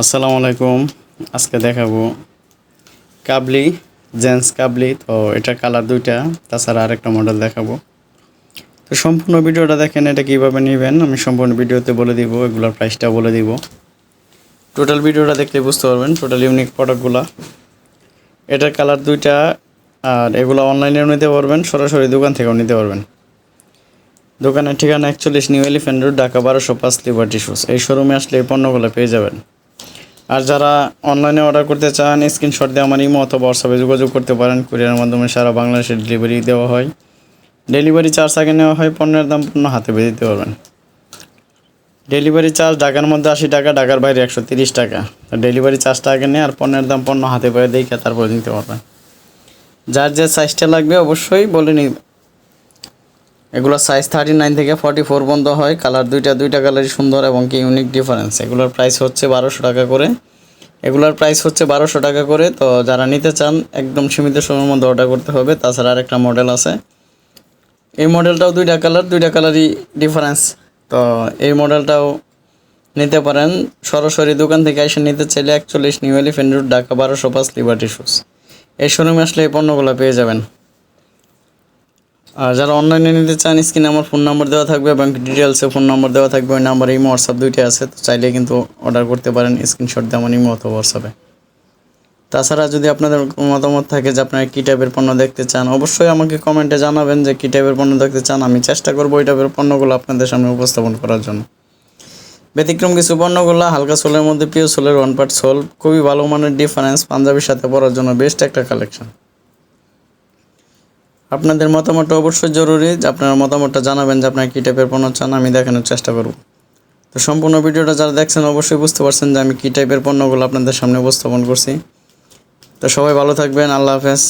আসসালামু আলাইকুম। আজকে দেখাবো কাবলি, জেন্টস কাবলি। তো এটা কালার দুইটা, তাছাড়া আরেকটা মডেল দেখাবো। তো সম্পূর্ণ ভিডিওটা দেখেন, এটা কীভাবে নেবেন, আমি সম্পূর্ণ ভিডিওতে বলে দিব, এগুলোর প্রাইসটা বলে দিব। টোটাল ভিডিওটা দেখলে বুঝতে পারবেন টোটাল ইউনিক প্রোডাক্টগুলো এটার কালার দুইটা, আর এগুলো অনলাইনেও নিতে পারবেন, সরাসরি দোকান থেকেও নিতে পারবেন। দোকানের ঠিকানা একচল্লিশ নিউ এলিফেন্ট রোড ঢাকা বারোশো পাঁচ লিবার্টি শুজ এই শোরুমে আসলে এই পণ্যগুলো পেয়ে যাবেন। আর যারা অনলাইনে অর্ডার করতে চান স্ক্রিনশট দিয়ে আমার ইমো অথবা হোয়াটসঅ্যাপে যোগাযোগ করতে পারেন। কুরিয়ারের মাধ্যমে সারা বাংলাদেশে ডেলিভারি দেওয়া হয়। ডেলিভারি চার্জ আগে নেওয়া হয়, পণ্যের দাম পণ্য হাতে বেঁধে দিতে পারবেন। ডেলিভারি চার্জ ঢাকার মধ্যে আশি টাকা, ঢাকার বাইরে একশো তিরিশ টাকা। ডেলিভারি চার্জটা আগে নেই আর পণ্যের দাম পণ্য হাতে পেয়ে দেখে তারপরে নিতে পারবেন। যার যে সাইজটা লাগবে অবশ্যই বলে এগুলোর সাইজ থার্টি নাইন থেকে ফর্টি ফোর পর্যন্ত হয়। কালার দুইটা দুইটা কালারই সুন্দর এবং কি ইউনিক ডিফারেন্স এগুলোর প্রাইস হচ্ছে বারোশো টাকা করে। এগুলোর প্রাইস হচ্ছে বারোশো টাকা করে। তো যারা নিতে চান, একদম সীমিত সময়ের মধ্যে অর্ডার করতে হবে। তাছাড়া আরেকটা মডেল আছে। এই মডেলটাও দুইটা কালার দুইটা কালারই ডিফারেন্স তো এই মডেলটাও নিতে পারেন। সরাসরি দোকান থেকে এসে নিতে চাইলে একচল্লিশ নিউ এলিফেন্ট রোড ঢাকা বারোশো পাঁচ লিবার্টি শুজ এই শোরুমে আসলে এই পণ্যগুলো পেয়ে যাবেন। আর যারা অনলাইনে নিতে চান, স্ক্রিনে আমার ফোন নাম্বার দেওয়া থাকবে এবং ডিটেলসে ফোন নাম্বার দেওয়া থাকবে, ওই নাম্বার ইমো হোয়াটসঅ্যাপ দুইটাই আছে, তো চাইলে কিন্তু অর্ডার করতে পারেন স্ক্রিনশট দিয়ে আমার ইমো অথবা হোয়াটসঅ্যাপে তাছাড়া যদি আপনাদের মতামত থাকে যে আপনারা কী টাইপের পণ্য দেখতে চান, অবশ্যই আমাকে কমেন্টে জানাবেন যে কী টাইপের পণ্য দেখতে চান, আমি চেষ্টা করব ওই টাইপের পণ্যগুলো আপনাদের সামনে উপস্থাপন করার জন্য। ব্যতিক্রম কিছু পণ্যগুলো, হালকা সোলের মধ্যে পিও সোলের ওয়ান পার্ট সোল, খুবই ভালো মানের ডিফারেন্স পাঞ্জাবির সাথে পরার জন্য বেস্ট একটা কালেকশন আপনাদের মতামতটা অবশ্যই জরুরি, যে আপনারা মতামতটা জানাবেন যে আপনারা কী টাইপের পণ্য চান, আমি দেখানোর চেষ্টা করব। তো সম্পূর্ণ ভিডিওটা যারা দেখছেন অবশ্যই বুঝতে পারছেন যে আমি কী টাইপের পণ্যগুলো আপনাদের সামনে উপস্থাপন করছি। তো সবাই ভালো থাকবেন, আল্লাহ হাফেজ।